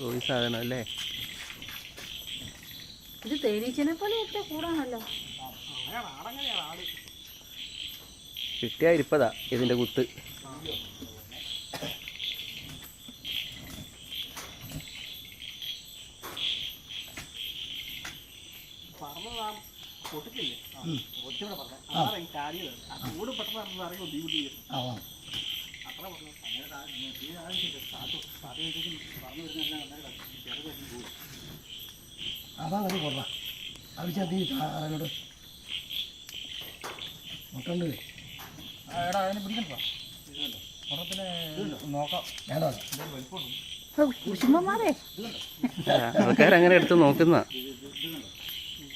മുട്ട സാധനം അല്ലേ? ഇത് തേനീച്ചനെ പോലെ ഒക്കെ കൂടാണല്ലോ. കിട്ടിയ ഇരിപ്പതാ ഇതിന്റെ കുത്ത്. ആ ആ. അതാ അത് കൊള്ള. അവിച്ചാ തീ അതിനോട് മുട്ടുണ്ട് എടാ അതിനെ പിടിക്കണ്ടോ. ആൾക്കാരങ്ങനെ എടുത്ത് നോക്കുന്ന അത് എല്ലാത്തിനും കൊല്ലും. ആ